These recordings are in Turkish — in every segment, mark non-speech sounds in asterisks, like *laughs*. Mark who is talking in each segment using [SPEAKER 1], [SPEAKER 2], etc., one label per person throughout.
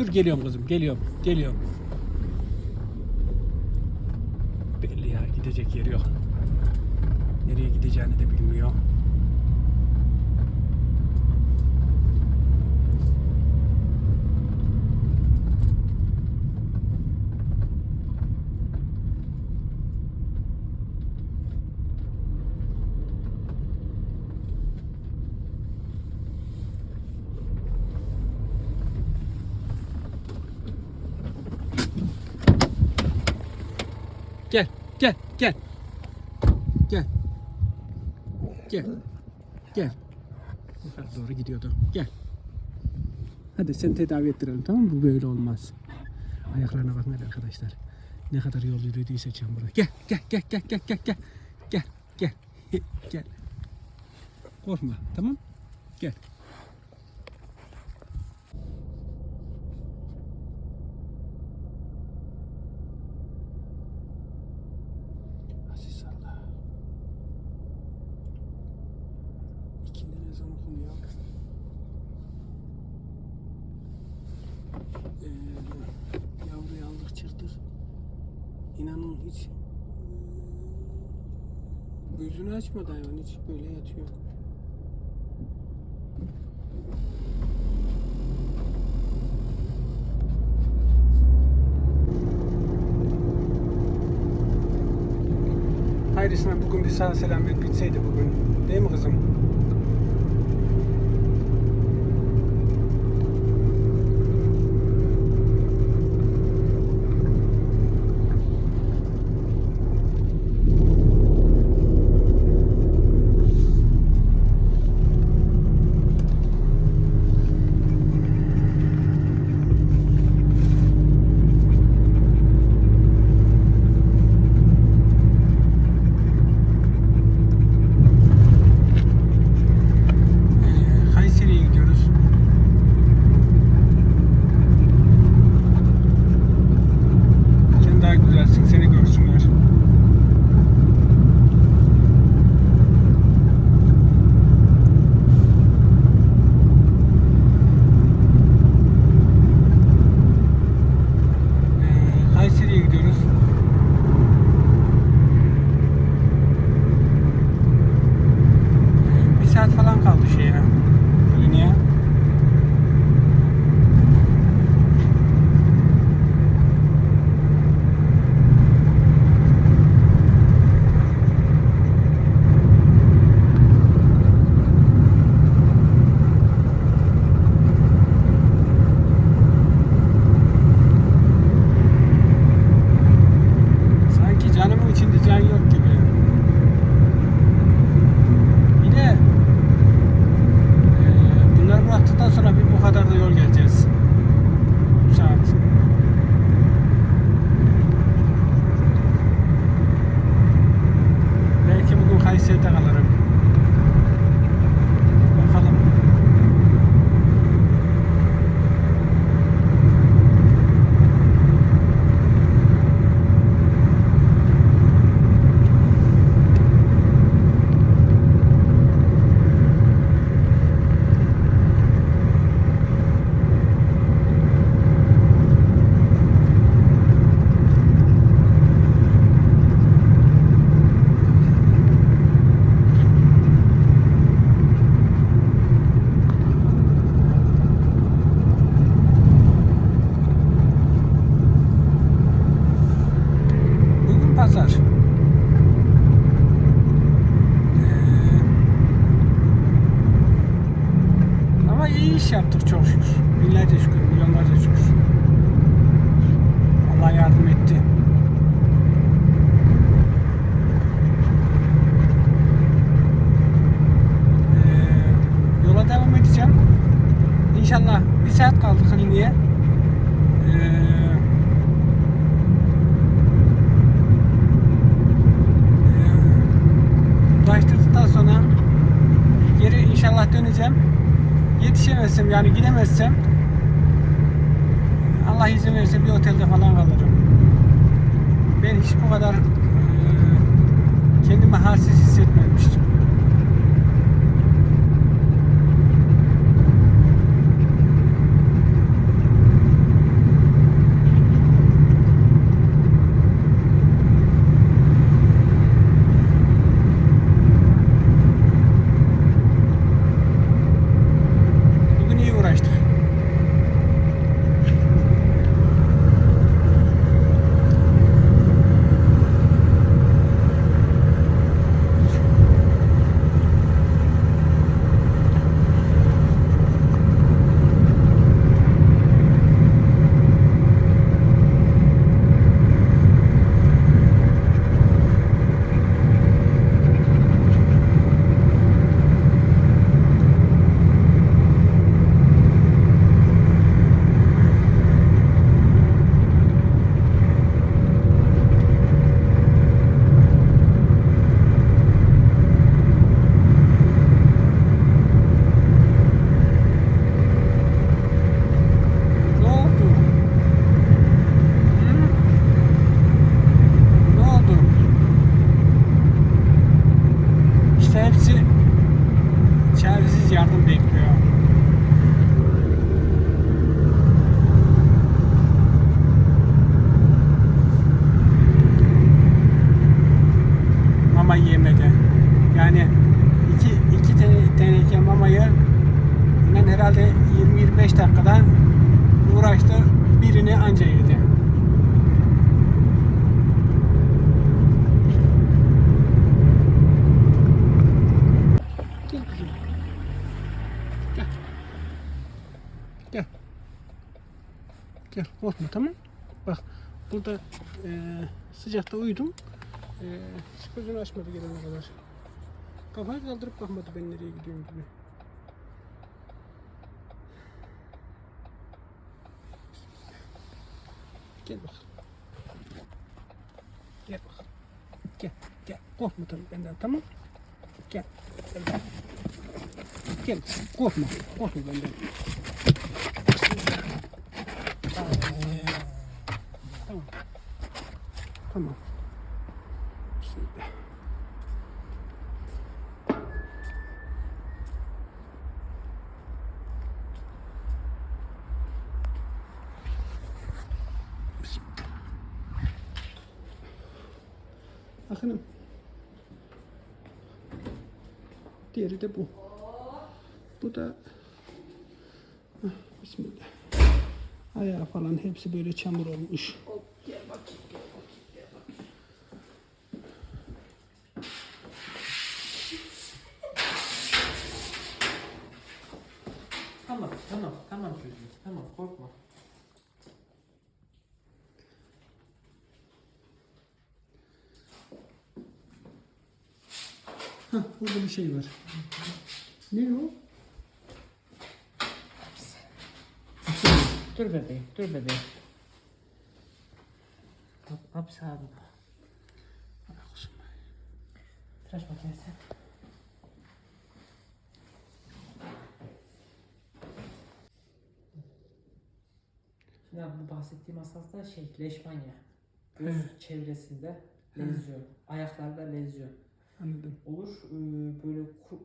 [SPEAKER 1] Dur geliyorum kızım geliyorum geliyorum. Belli ya gidecek yeri yok. Nereye gideceğini de bilmiyor. Gel, gel, gel. Gel. Gel. Gel. Yukarı doğru gidiyordu. Gel. Hadi seni tedavi ettirelim tamam mı? Bu böyle olmaz. Ayaklarına bakın arkadaşlar. Ne kadar yol yürüdüyse çamura. Gel, gel, gel, gel, gel, gel, gel. Gel, gel. *laughs* gel. Korkma, tamam? Gel. Aziz Allah. İkindi ezan okunuyor. Ee, yavruyu aldık çıktık. İnanın hiç gözünü açmadı hayvan hiç böyle yatıyor. Hayır bugün bir sağ selamet bitseydi bugün. Değil mi kızım? Devam edeceğim. İnşallah bir saat kaldı kliniğe. Ee, ulaştırdıktan sonra geri inşallah döneceğim. Yetişemezsem yani gidemezsem Allah izin verirse bir otelde falan kalırım. Ben hiç bu kadar eee, kendimi halsiz hissetmemiştim. Yani iki, iki te- teneke mamayı inan herhalde 20-25 dakikada uğraştı. Birini anca yedi. Gel. Gel. Gel. Gel korkma tamam. Bak burada eee sıcakta uyudum. Hiç gözünü açmadı gelene kadar. Kafayı kaldırıp bakmadı ben nereye gidiyorum gibi. Gel bak. Gel bak. Gel. Gel. Korkma tabii benden tamam. Gel. Gel. bak. Gel. Korkma. Korkma benden. Tamam. Tamam. Bismillah. Bismillah. Bakınım. Diğeri de bu. Bu da Bismillah. Ayağı falan hepsi böyle çamur olmuş.
[SPEAKER 2] Tamam, tamam, tamam çocuğum. Tamam, korkma.
[SPEAKER 1] Hah, burada bir şey var. Ne o?
[SPEAKER 2] Dur bebeğim, dur bebeğim. Hop, hop sağa dur. Tıraş makinesi. Şimdi abi bu bahsettiğim hastalıkta şey, leşmanya. Göz çevresinde lezyon, ayaklarda lezyon.
[SPEAKER 1] Anladım.
[SPEAKER 2] Olur, ee, böyle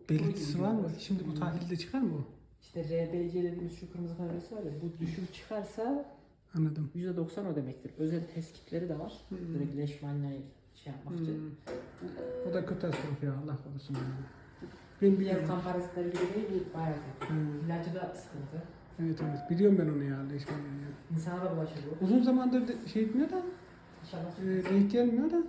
[SPEAKER 1] Belirtisi var mı? Şimdi bu tahlilde çıkar mı o?
[SPEAKER 2] İşte RBC dediğimiz şu kırmızı kan var ya, bu düşük çıkarsa
[SPEAKER 1] Anladım.
[SPEAKER 2] %90 o demektir. Özel test kitleri de var.
[SPEAKER 1] Hmm.
[SPEAKER 2] Direkt leşmanyayı şey yapmak için.
[SPEAKER 1] Hmm. O da katastrof ya Allah korusun. ya. Ben
[SPEAKER 2] Diğer
[SPEAKER 1] biliyorum.
[SPEAKER 2] kan parazitleri gibi değil, bu bayağı kötü.
[SPEAKER 1] Hmm.
[SPEAKER 2] İlacı da sıkıntı.
[SPEAKER 1] Evet evet biliyorum ben onu ya leşmanyayı ya.
[SPEAKER 2] İnsana da bulaşıyor.
[SPEAKER 1] Uzun zamandır da şey etmiyor da
[SPEAKER 2] İnşallah.
[SPEAKER 1] e, denk gelmiyor da.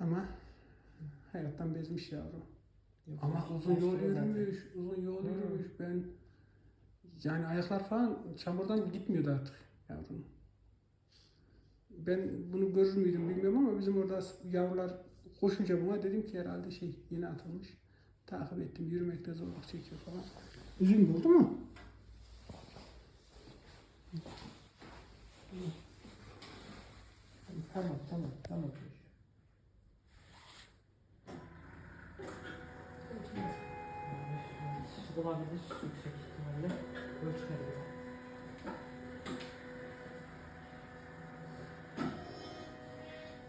[SPEAKER 1] Ama hayattan bezmiş yavrum.
[SPEAKER 2] Yok,
[SPEAKER 1] Ama uzun yol yürümüş, uzun yol yürümüş. Ben yani ayaklar falan çamurdan gitmiyordu artık yavrum. Ben bunu görür müydüm bilmiyorum ama bizim orada yavrular koşunca buna dedim ki herhalde şey yeni atılmış. Takip ettim, yürümekte zorluk çekiyor falan. Üzülme oldu mu?
[SPEAKER 2] Tamam, tamam, tamam. Olabilir yüksek ihtimalle. Ölçmedi bile.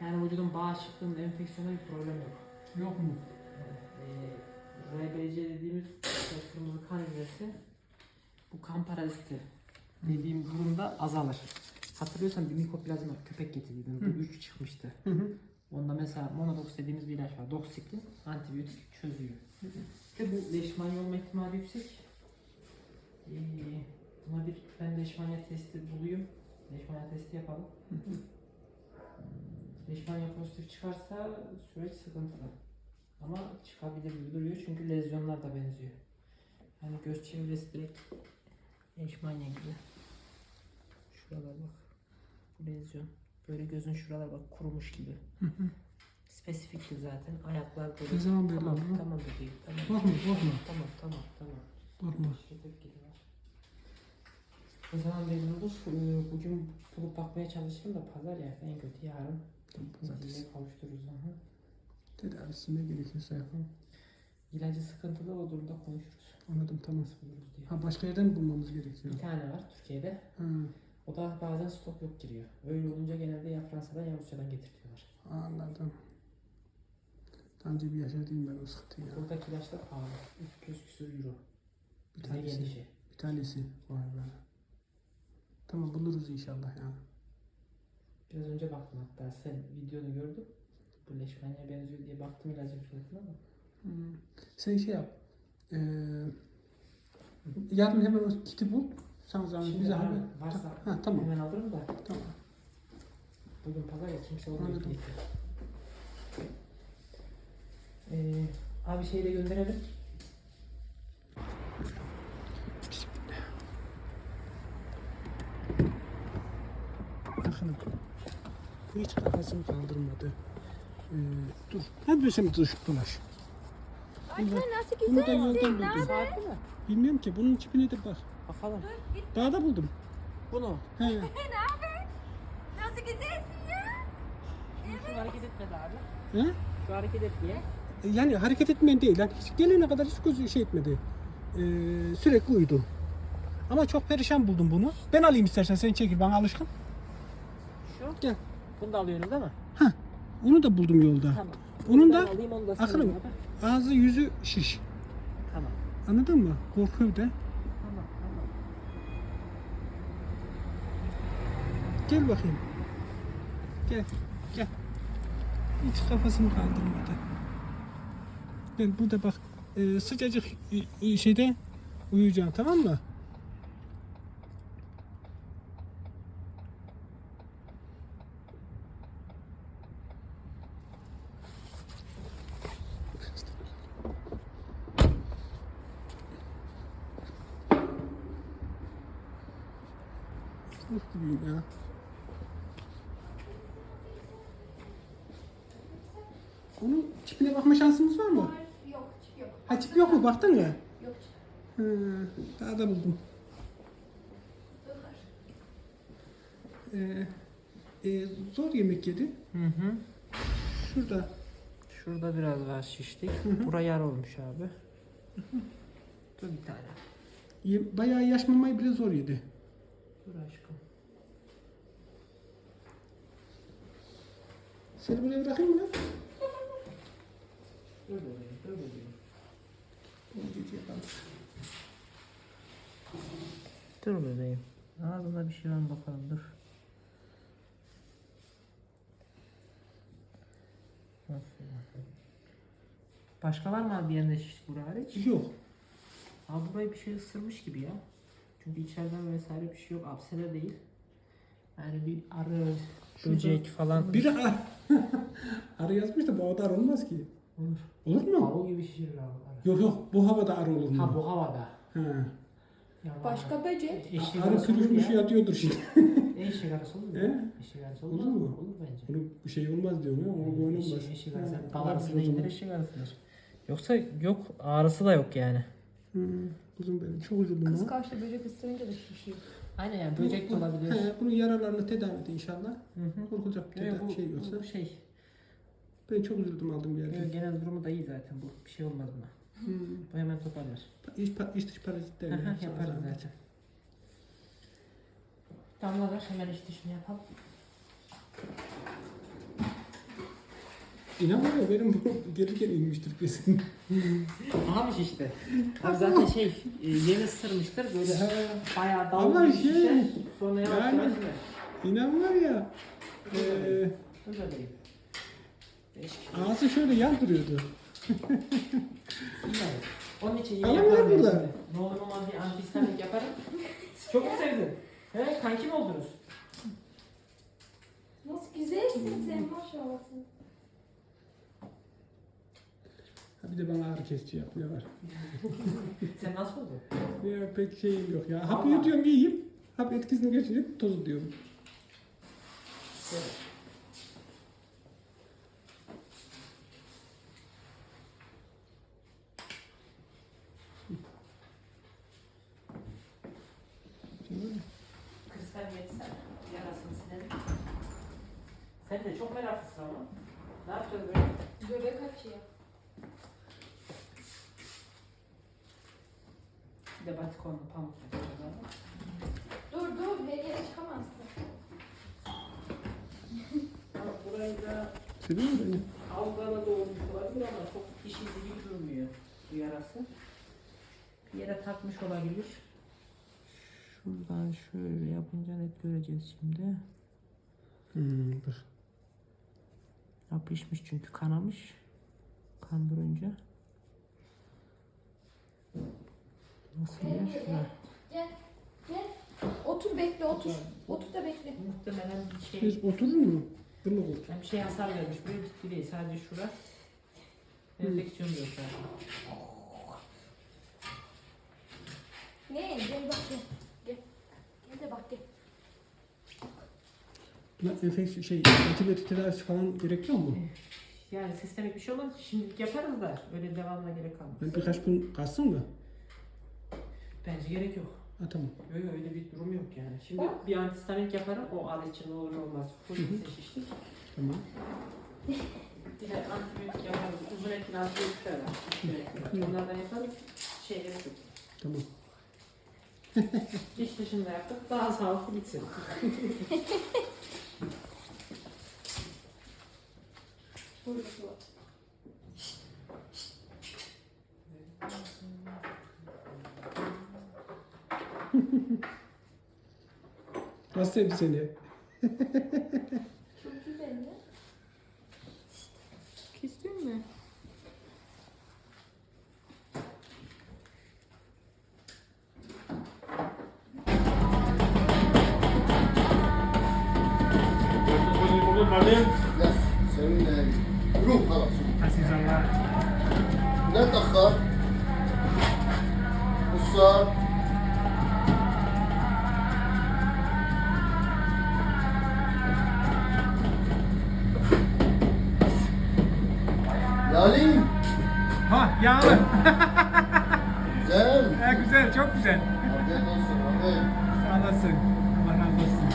[SPEAKER 2] Yani vücudun bağışıklığında enfeksiyona bir problem yok.
[SPEAKER 1] Yok mu?
[SPEAKER 2] Ee, RBC dediğimiz kırmızı kan hücresi bu kan paraziti dediğim durumda azalır. Hatırlıyorsan bir mikoplazma köpek getirdim. Bu üç çıkmıştı.
[SPEAKER 1] Hı hı.
[SPEAKER 2] Onda mesela monodoks dediğimiz bir ilaç var. Doksiklin antibiyotik çözüyor. İşte bu leşmanya olma ihtimali yüksek. Ee, buna bir ben leşmanya testi bulayım. Leşmanya testi yapalım. *laughs* Leşmanya pozitif çıkarsa süreç sıkıntılı. Ama çıkabilir gibi duruyor çünkü lezyonlar da benziyor. Yani göz çevresi direkt leşmanya gibi. Şuralar bak. Bu lezyon. Böyle gözün şuralar bak kurumuş gibi. Spesifikti zaten. Ayaklar böyle.
[SPEAKER 1] Ne zaman belli
[SPEAKER 2] tamam,
[SPEAKER 1] oldu?
[SPEAKER 2] tamam bebeğim. Tamam.
[SPEAKER 1] Korkma, korkma.
[SPEAKER 2] Tamam tamam tamam.
[SPEAKER 1] Korkma.
[SPEAKER 2] O zaman belli olur. Ee, Bugün bulup bakmaya çalışırım da pazar ya en kötü yarın.
[SPEAKER 1] Pazartesi.
[SPEAKER 2] Kavuştururuz onu.
[SPEAKER 1] Tedavisi ne gerekiyorsa yapalım.
[SPEAKER 2] İlacı sıkıntılı o durumda konuşuruz.
[SPEAKER 1] Anladım tamam.
[SPEAKER 2] Diye.
[SPEAKER 1] Ha başka yerden bulmamız gerekiyor?
[SPEAKER 2] Bir tane var Türkiye'de.
[SPEAKER 1] Ha,
[SPEAKER 2] O da bazen stok yok giriyor. Öyle olunca genelde ya Fransa'dan ya Rusya'dan getirtiyorlar.
[SPEAKER 1] anladım. Daha önce bir yaşadığım ben o sıkıntıyı ya.
[SPEAKER 2] Buradaki ilaçlar pahalı. 300 küsur euro.
[SPEAKER 1] Bir
[SPEAKER 2] Bize
[SPEAKER 1] tanesi.
[SPEAKER 2] gelişi.
[SPEAKER 1] Bir tanesi. Vay be. Tamam buluruz inşallah ya.
[SPEAKER 2] Biraz önce baktım hatta sen videonu gördüm. Bu leşmanya benziyor diye baktım ilacın fiyatına da.
[SPEAKER 1] Hmm. Sen şey yap. Ee, yarın hemen o kiti bul. Sen zaman
[SPEAKER 2] Şimdi
[SPEAKER 1] bize
[SPEAKER 2] ha,
[SPEAKER 1] haber.
[SPEAKER 2] varsa
[SPEAKER 1] Ha tamam.
[SPEAKER 2] hemen alırım da
[SPEAKER 1] Tamam.
[SPEAKER 2] bugün pazar ya kimse olmuyor
[SPEAKER 1] Anladım.
[SPEAKER 2] getir. Ee, abi şeyi de gönderelim.
[SPEAKER 1] Bakın. Hiç kafasını kaldırmadı. Ee, dur. Hadi bir sen dur dolaş.
[SPEAKER 3] Ay sen nasıl
[SPEAKER 1] Bunu da yoldan
[SPEAKER 3] güzelsin.
[SPEAKER 1] Buldum. Bilmiyorum ki bunun çipine de bak.
[SPEAKER 2] Bakalım.
[SPEAKER 1] Dağda buldum.
[SPEAKER 2] Bunu.
[SPEAKER 1] He. *laughs*
[SPEAKER 3] Ne haber? Nasıl güzelsin ya?
[SPEAKER 2] Şu hareket etmedi abi.
[SPEAKER 1] He?
[SPEAKER 2] Şu hareket etmiyor.
[SPEAKER 1] Yani hareket etmeyen değil. Yani hiç gelene kadar hiç gözü şey etmedi. Ee, sürekli uyudu. Ama çok perişan buldum bunu. Ben alayım istersen sen çekil bana alışkın.
[SPEAKER 2] Şu.
[SPEAKER 1] Gel.
[SPEAKER 2] Bunu da alıyorsun değil mi?
[SPEAKER 1] Hah. Onu da buldum yolda.
[SPEAKER 2] Tamam.
[SPEAKER 1] Onun da
[SPEAKER 2] alayım onu da
[SPEAKER 1] akılım. ağzı yüzü şiş.
[SPEAKER 2] Tamam.
[SPEAKER 1] Anladın mı? Korkuyor da.
[SPEAKER 2] Tamam. Tamam.
[SPEAKER 1] Gel bakayım. Gel. Gel. Hiç kafasını kaldırmadı. Ben burada bak e, sıcacık e, e, şeyde uyuyacağım tamam mı? Ruh gibiyim ya. Onun tipine bakma şansımız var mı?
[SPEAKER 3] Yok, yok.
[SPEAKER 1] Mu? Baktın mı?
[SPEAKER 3] Yok.
[SPEAKER 1] Hı, daha da buldum. Ee, e, zor yemek yedi.
[SPEAKER 2] Hı hı.
[SPEAKER 1] Şurada.
[SPEAKER 2] Şurada biraz daha şiştik. Buraya yar olmuş abi. Dur bir tane.
[SPEAKER 1] Ye, bayağı yaş mamayı bile zor yedi.
[SPEAKER 2] Dur aşkım.
[SPEAKER 1] Seni buraya bırakayım mı?
[SPEAKER 2] Dur bebeğim, dur bebeğim.
[SPEAKER 1] Yapalım.
[SPEAKER 2] Dur bebeğim. Ağzında bir şey var mı bakalım dur. Başka var mı abi yerinde şiş bura hariç?
[SPEAKER 1] Yok.
[SPEAKER 2] Abi burayı bir şey ısırmış gibi ya. Çünkü içeriden vesaire bir şey yok. Apsele değil. Yani bir arı, böcek falan.
[SPEAKER 1] Biri ar *laughs* arı yazmış da bu arı olmaz ki.
[SPEAKER 2] Olur.
[SPEAKER 1] Olur mu?
[SPEAKER 2] Hava gibi şişirir abi. arı.
[SPEAKER 1] Yok yok bu havada arı olur mu?
[SPEAKER 2] Ha bu havada.
[SPEAKER 1] He.
[SPEAKER 2] Yalan.
[SPEAKER 3] Başka böcek.
[SPEAKER 2] Eşek
[SPEAKER 1] Arı
[SPEAKER 2] olur
[SPEAKER 1] pürüşmüş
[SPEAKER 2] ya.
[SPEAKER 1] yatıyordur şimdi. *laughs*
[SPEAKER 2] Eşek arısı olur mu?
[SPEAKER 1] He?
[SPEAKER 2] Eşek arısı
[SPEAKER 1] Olur
[SPEAKER 2] olmaz
[SPEAKER 1] mu?
[SPEAKER 2] Olur bence.
[SPEAKER 1] Onu bir şey olmaz diyorum ya. Ona güven olmaz.
[SPEAKER 2] Eşek, eşek.
[SPEAKER 1] He,
[SPEAKER 2] arısı
[SPEAKER 1] o
[SPEAKER 2] değildir
[SPEAKER 1] zaman.
[SPEAKER 2] eşek arısıdır. Yoksa yok ağrısı da yok yani.
[SPEAKER 1] Hı, Kuzum benim çok üzüldüm ya.
[SPEAKER 3] Kıskaçlı böcek ısırınca da şişiyor.
[SPEAKER 2] Aynen yani böcek de olabilir.
[SPEAKER 1] He, bunun yaralarını tedavi et inşallah.
[SPEAKER 2] Hı hı.
[SPEAKER 1] Korkulacak bir tedavi
[SPEAKER 2] bu,
[SPEAKER 1] şey yoksa.
[SPEAKER 2] bu şey.
[SPEAKER 1] Ben çok üzüldüm aldım geldim.
[SPEAKER 2] Yok, genel durumu da iyi zaten bu. Bir şey olmaz buna.
[SPEAKER 1] Hı.
[SPEAKER 2] Bu hemen toparlar.
[SPEAKER 1] İç, pa- iç dış parazit
[SPEAKER 2] Hı
[SPEAKER 1] derler.
[SPEAKER 2] hı,
[SPEAKER 1] sana
[SPEAKER 2] Yaparız zaten. Damlalar hemen iş dışını yapalım.
[SPEAKER 1] İnanmıyor benim bu *laughs* gelirken inmiştir kesin. *laughs*
[SPEAKER 2] Aha mı şişti? Abi zaten şey e, yeni ısırmıştır böyle bayağı
[SPEAKER 1] Ama
[SPEAKER 2] dalga gibi
[SPEAKER 1] şey,
[SPEAKER 2] şişer. Sonra yavaş
[SPEAKER 1] yani-
[SPEAKER 2] yavaş.
[SPEAKER 1] İnan var ya. eee
[SPEAKER 2] Dur bebeğim. Değişik.
[SPEAKER 1] ağzı şöyle yan duruyordu.
[SPEAKER 2] Yani. Onun için iyi
[SPEAKER 1] Ama
[SPEAKER 2] yaparım
[SPEAKER 1] ne burada?
[SPEAKER 2] olur olmaz bir antihistamin yaparım. Çok mu sevdin? He kanki mi oldunuz?
[SPEAKER 3] Nasıl güzelsin sen maşallah.
[SPEAKER 1] Ha bir de bana ağrı kesici yap ne var. *laughs*
[SPEAKER 2] Sen nasıl oldun?
[SPEAKER 1] Ya pek şeyim yok ya. Hap
[SPEAKER 2] Vallahi.
[SPEAKER 1] yutuyorum iyiyim. Hap etkisini geçince toz diyorum.
[SPEAKER 2] Evet. Kristal yetsene. Yarasını silelim. Sen de çok meraklısın ama. Ne yapacağız böyle?
[SPEAKER 3] Göbek açıyor.
[SPEAKER 2] Bir de batikonlu pamuk yapacağız ama.
[SPEAKER 3] Dur dur her yere çıkamazsın.
[SPEAKER 2] Ama burayı da
[SPEAKER 1] Seviyor musun beni?
[SPEAKER 2] Avgana doğmuş olabilir ama çok diş izi gibi durmuyor bu yarası. Bir yere takmış olabilir. Şuradan şöyle yapınca net göreceğiz şimdi.
[SPEAKER 1] Hmm, dur.
[SPEAKER 2] Yapışmış çünkü kanamış. Kandırınca. Nasıl ya şuna?
[SPEAKER 3] Gel. Gel. Otur bekle otur. Otur da bekle.
[SPEAKER 2] Muhtemelen bir şey.
[SPEAKER 1] Biz oturur mu? Dur mu?
[SPEAKER 2] Ben bir şey hasar vermiş. Böyle ciddi değil. Sadece şura. Enfeksiyon diyor zaten.
[SPEAKER 3] Ne? Gel bak gel. Gel. Gel de bak gel.
[SPEAKER 1] Buna enfeksiyon şey antibiyotik tedavisi falan gerekiyor mu?
[SPEAKER 2] Yani sistemik bir şey olmaz. Şimdilik yaparız da öyle devamına gerek kalmaz.
[SPEAKER 1] Ben birkaç gün kalsın mı?
[SPEAKER 2] Bence gerek yok.
[SPEAKER 1] Ha tamam.
[SPEAKER 2] Yok yok öyle bir durum yok yani. Şimdi bir antistanik yaparım. O al için olur olmaz. Full şiştik.
[SPEAKER 1] Tamam.
[SPEAKER 2] Bir de antibiyotik yaparız. Uzun etkili antibiyotikler var. Şöyle. Onlardan yaparız. Şey.
[SPEAKER 1] Tamam.
[SPEAKER 2] Diş dışında yaptık. Daha sağlıklı bitsin. *laughs*
[SPEAKER 3] Burada su var.
[SPEAKER 1] Nasıl sevdi seni?
[SPEAKER 3] Çok güzel ya.
[SPEAKER 2] Kestin mi?
[SPEAKER 4] Yes, seninle ruh kalası.
[SPEAKER 1] Aziz Allah.
[SPEAKER 4] Ne takar? Usta. Yalim.
[SPEAKER 1] Ha yağlı.
[SPEAKER 4] Güzel.
[SPEAKER 1] ha, güzel çok güzel.
[SPEAKER 4] Afiyet olsun abi.
[SPEAKER 1] Sağ olasın. Allah razı olsun.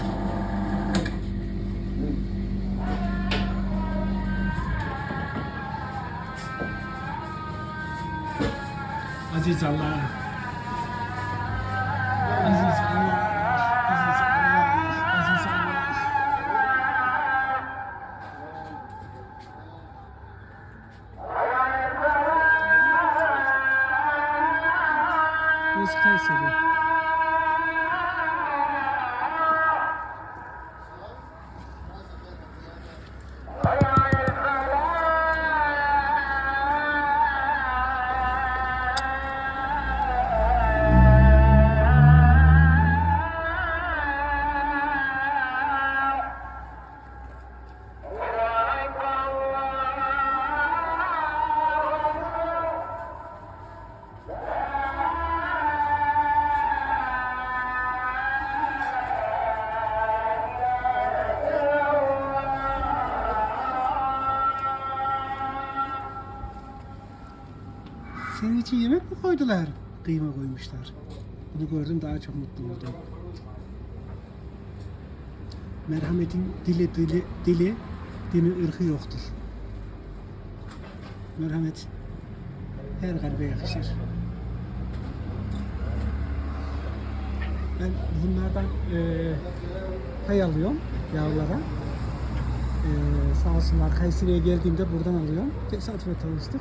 [SPEAKER 1] Aziz Allah. 太喜欢 için yemek mi koydular? Kıyma koymuşlar. Bunu gördüm daha çok mutlu oldum. Merhametin dili dili dili dini ırkı yoktur. Merhamet her kalbe yakışır. Ben bunlardan eee pay alıyorum yavrulara. Eee sağ olsunlar Kayseri'ye geldiğimde buradan alıyorum. Tesadüfe tanıştık.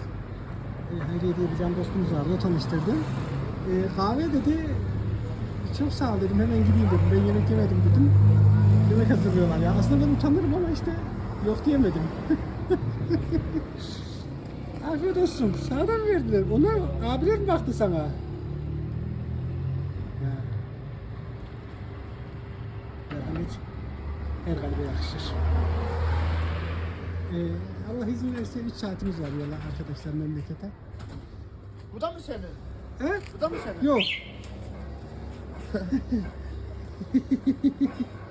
[SPEAKER 1] E, Hayriye diye bir dostumuz vardı, o tanıştırdı. E, kahve dedi, çok sağ ol dedim, hemen gideyim dedim. Ben yemek yemedim dedim. Yemek hazırlıyorlar ya. Aslında ben utanırım ama işte yok diyemedim. *laughs* Afiyet olsun. Sana da mı verdiler? Onlar abiler mi baktı sana? Merhamet her kalbe yakışır. Ee, Allah izin verirse 3 saatimiz var yola arkadaşlar memlekete.
[SPEAKER 4] Bu da mı senin?
[SPEAKER 1] He?
[SPEAKER 4] Bu da mı senin?
[SPEAKER 1] Yok. *laughs*